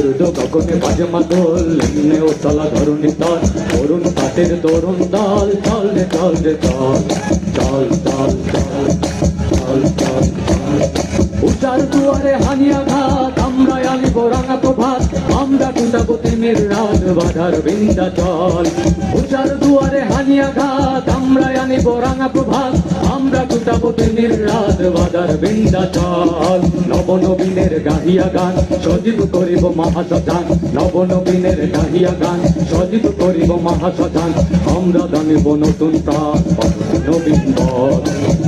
উর্দু কখনে বাজে মাদল এমনে ও চলা ধরুনি দল তরুণ কাটের তরুণ দল চল রে চল রে চল চল চল চল চল চল উচার দুয়ারে হানিয়া ঘাত আমরা আনিব রাঙা প্রভাত, আমরা টুটাবো তিমির রাত বাধার বিন্দা চল উচার দুয়ারে হানিয়া ঘাত আমরা আনিব রাঙা প্রভাত, আমরা তিমির রাত বাধার বিন্দা চল। নব নবীনের গাহিয়া গান, সজীব করিব মহাসজান। নব নবীনের গাহিয়া গান, সজীব করিব মহাসজান। আমরা জানিব নতুন প্রাণ নবীন পথ।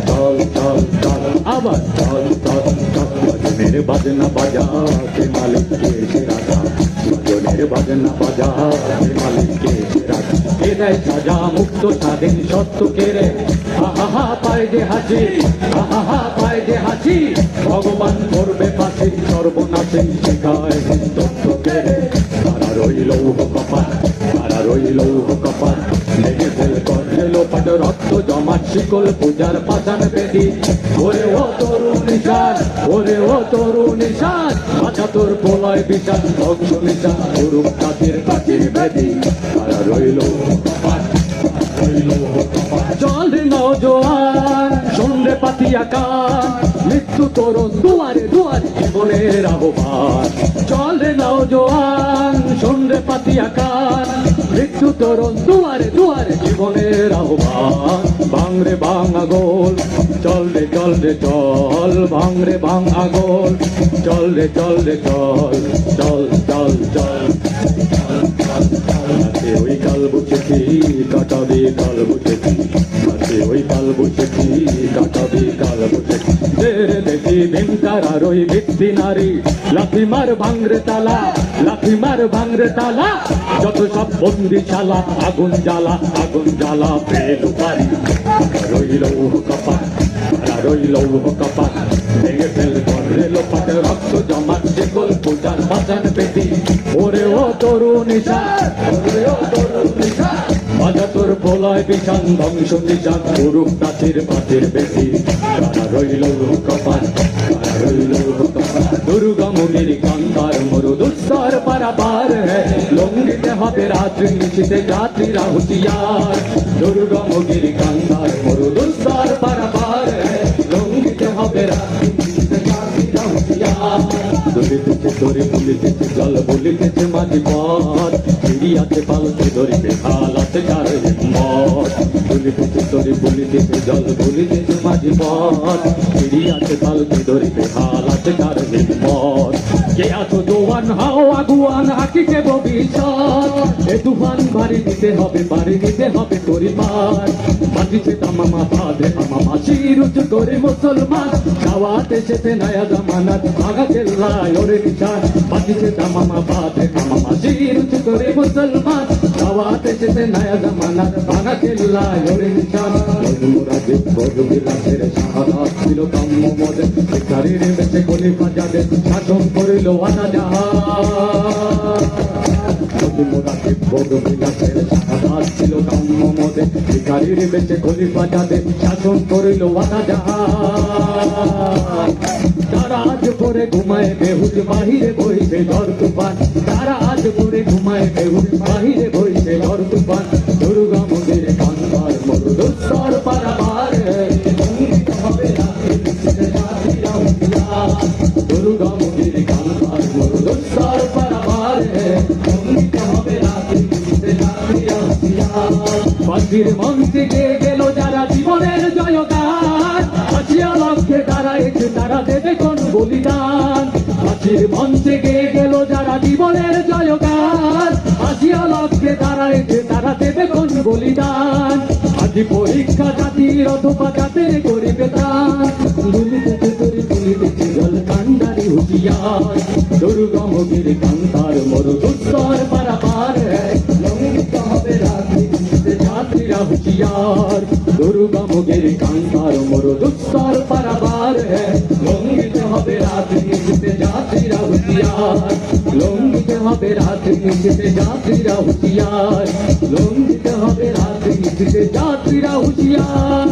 চল চল চল, আবার চল চল চল। বাজনা বাজা কে মালিককে সে রাজা বাজনা বাজা কে কে দেয় সাজা মুক্ত স্বাধীন সত্য কে রে আহা, পায় দে হাসি, আহা পায় দে হাসি, ভগবান করবে পাশে সর্বনাশী শিখায় তথ্য কে রে তারা রইল কপাল তারা রইল কপাল শিকল পূজার পাশান বেদি। ওরে ও তরুণ নিশান ওরে ও তরুণ নিশান মাথা তোর পোলয় বিশান ধ্বংস নিশান গুরু কাতির কাতির বেদি। তারা রইল কপাল রইল কপাল চল রে নজওয়ান শুনরে পাতিয়া কান মৃত্যু তরুণ দুয়ারে দুয়ারে জীবনের আহ্বান। চল রে নজওয়ান শুনরে পাতিয়া কান মৃত্যু তরুণ দুয়ারে দুয়ারে জীবনের আহ্বান। ভাঙরে ভাঙ আগোল, চল রে চল রে, চল। ভাঙরে ভাঙ আগোল, চল রে চল রে, চল। চল চল চল। ওই কাল বুঝেছি, কাটাবে কাল বুঝেছি। ওই কাল বুঝেছি আর ভিত্তি নারী। লাথি মার ভাঙরে তালা, লাথি মার ভাঙরে তালা। যত সব বন্দি শালা আগুন জ্বালা আগুন জ্বালা পেলু পারি। রইল কপাট রইল কপাট। ভেঙে ফেল করে লোপাট, রক্ত জমাট যেকল পূজার বাজান পেটি। ওরে ও তরুণ ওরে ও তরুণ প্রলয় বিশান ধ্বংস নিশান পুরুষ নাচের পাতের বেশি। তারা রইল তারা রইল কপাট দুর্গা মুনির কান্তার মরু দুঃসার পারাবার লঙ্গিতে হবে রাত্রি, নিশিতে যাত্রীরা হুঁশিয়ার। দুর্গা মুনির কান্তার মরু দুঃসার পারাবার লঙ্গিতে হবে দলিতেছে তোরে বলিতেছে জল বলিতেছে মাঝি পথ চিড়িয়াতে পালতে ধরিবে হালাতে কার হিম্মত বলিতেছে তোরে বলিতেছে জল বলিতেছে মাঝি পথ। চিড়িয়াতে পালতে ধরিবে হালাতে কার হিম্মত। কে আছো জোয়ান, হাও আগুয়ান হাকিকে ভবিষ্যৎ। এ তুফান ভারী নিতে হবে, বাড়ি নিতে হবে পরিবার। মাটিতে তামামা ফাদে হামামা শির উঁচু করে মুসলমান। দাওয়াত এসেছে নয়া জামানাত ভাগা কেল্লায় ওরে নিশান মাটিতে তামামা ফাদে হামামা শির উঁচু করে মুসলমান। এসেছে নয়া জামানাত ভাগা কেল্লায় ওরে নিশান মুরাদে বড় বিলাসের শাহাদাত ছিল কাম্য মদে শিকারীর বেঁচে খলিফা যাদের শাসন করিল আনা জাহান মোরাকে বড় বিলাসের শাহাদাত ছিল কাম্য মদে শিকারীর বেঁচে খলিফা যাদের শাসন করিল আনা জাহান তারা আজ পরে ঘুমায় বেহুজ বাহিরে বইছে ঝড় হুঁশিয়ার। ফাঁসির মঞ্চে গেল যারা জীবনের জয়গান। ফাঁসিয়া লক্ষ্যে দাঁড়াইছে তারা দেবে কোন বলিদান। মঞ্চে গিয়ে গেল যারা জীবনের জয়গান। ফাঁসিয়া লক্ষ্যে দাঁড়াইছে তারা দেবে কোন বলিদান। আজি পরীক্ষা জাতির অথবা জাতের করিবে দান দুলিতেছে তরি তুলিতেছে জল কান্ডারি হুঁশিয়ার। কান্তার মরু দুস্তর যাত্রীরা হুঁশিয়ার দুর্গম গির কান্তার মরু দুস্তর পারাবার লঙ্ঘিত হবে রাত্রি নিশিতে যাত্রীরা হুঁশিয়ার। লঙ্ঘিত হবে রাত্রি নিশিতে যাত্রীরা হুঁশিয়ার। লঙ্ঘিত হবে রাত্রি নিশিতে যাত্রীরা হুঁশিয়ার।